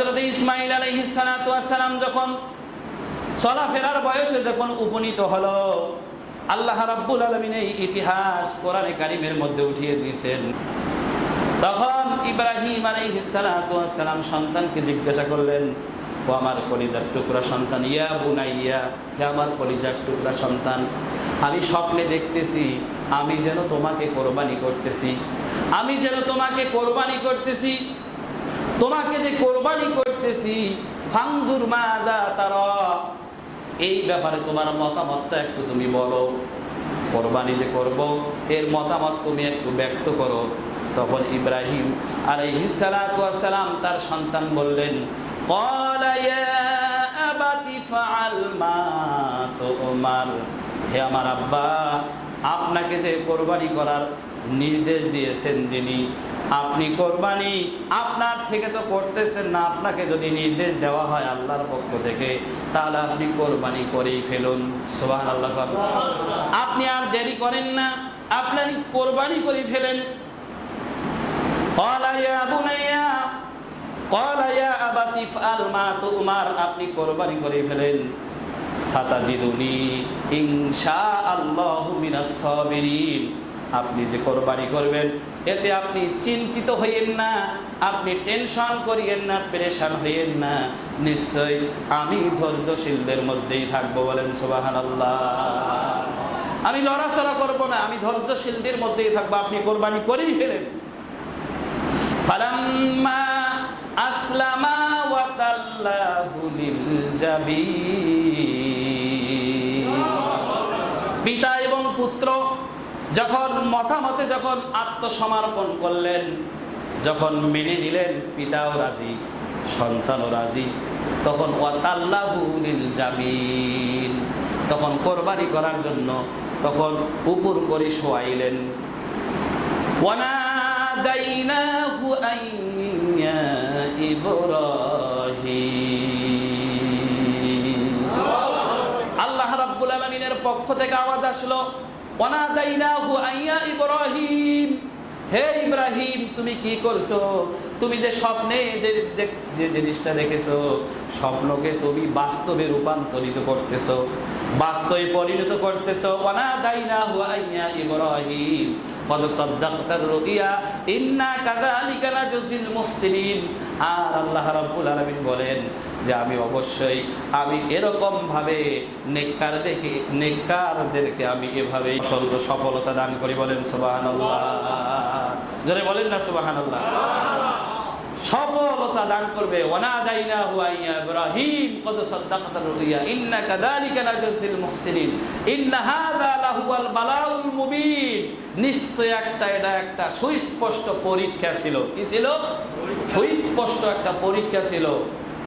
হজরত ইসমাইল আলাইহিসালাম যখন চলাফেরার বয়সে যখন উপনীত হলো, আল্লাহ রাব্বুল আলমিন এই ইতিহাস কোরআনে কারিমের মধ্যে উঠিয়ে দিয়েছেন। তখন ইব্রাহিম আলাইহিসালাম সন্তানকে জিজ্ঞাসা করলেন, ও আমার কলিজার টুকরা সন্তান, ইয়া বুনাইয়া, হে আমার কলিজার টুকরা সন্তান, আমি স্বপ্নে দেখতেছি, আমি যেন তোমাকে কোরবানি করতেছি, আমি যেন তোমাকে কোরবানি করতেছি তোমাকে যে কোরবানি করতেছি ফাংজুর মাজা তারা। এই ব্যাপারে তোমার মতামতটা একটু তুমি বলো। কোরবানি যে করব, এর মতামত তুমি একটু ব্যক্ত করো। তখন ইব্রাহিম আর এই সালাম তার সন্তান বললেন হে আমার আব্বা, আপনাকে যে কোরবানি করার নির্দেশ দিয়েছেন যিনি। আপনি কোরবানি আপনার থেকে তো করতেছেন না, আপনাকে যদি নির্দেশ দেওয়া হয় আল্লাহর পক্ষ থেকে, তাহলে আপনি কোরবানি করেই ফেলুন। সোহান আল্লাহ আপনি আর দেরি করেন না আপনার কোরবানি করে ফেলেন। আপনি কোরবানি করে ফেলেন। সাতাজিদুনি ইনশা আল্লাহ মিনাস আপনি যে কোরবানি করবেন, এতে আপনি চিন্তিত হইয়েন না, আপনি টেনশন করিয়েন না, পেরেশান হইয়েন না। নিশ্চয় আমি ধৈর্যশীলদের মধ্যেই থাকব বলেন সুবাহান আমি লড়াচড়া করব না, আমি ধৈর্যশীলদের মধ্যেই থাকব। আপনি কোরবানি করেই ফেলেন। পিতা এবং পুত্র যখন মতামতে যখন আত্মসমর্পণ করলেন, যখন মেনে নিলেন পিতাও রাজি, সন্তানও রাজি, তখন ওয়াতাল্লাহুলিল জামিল, তখন কোরবানি করার জন্য তখন উপর করে শোয়াইলেন। ওয়ানাদাইনাহু আইয়া ইব্রাহিম। আল্লাহ রাব্বুল আলামিনের পক্ষ থেকে আওয়াজ আসলো। ইব্রাহিম। হে ইব্রাহিম, তুমি কি করছ? তুমি যে স্বপ্নে যে যে- জিনিসটা দেখেছ, স্বপ্নকে তুমি বাস্তবে রূপান্তরিত করতেছো, বাস্তবে পরিণত করতেছো। ওয়ানাদাইনাহু আইয়া ইব্রাহিম। কদ সাদ্দাকতার রুইয়া, ইন্না কাযালিকা নাজজিল মুহসিনিন। আর আল্লাহ রাব্বুল আলমিন বলেন যে আমি অবশ্যই, আমি এরকমভাবে নেককার দেখে নেককারদেরকে আমি এভাবে সর্ব সফলতা দান করি বলেন সুবহানাল্লাহ। জোরে বলেন না সুবহানাল্লাহ। দান করবে। ওয়ানাদাইনা হুয়াইয়া ইব্রাহিম, কদ সাদাকাত রুইয়া ইন্না কাযালিকা মুহসিনিন, ইন্না হাদা বালাউল মুবিন। নিশ্চয় একটা, এটা একটা সুস্পষ্ট পরীক্ষা ছিল। কি ছিল? সুস্পষ্ট একটা পরীক্ষা ছিল।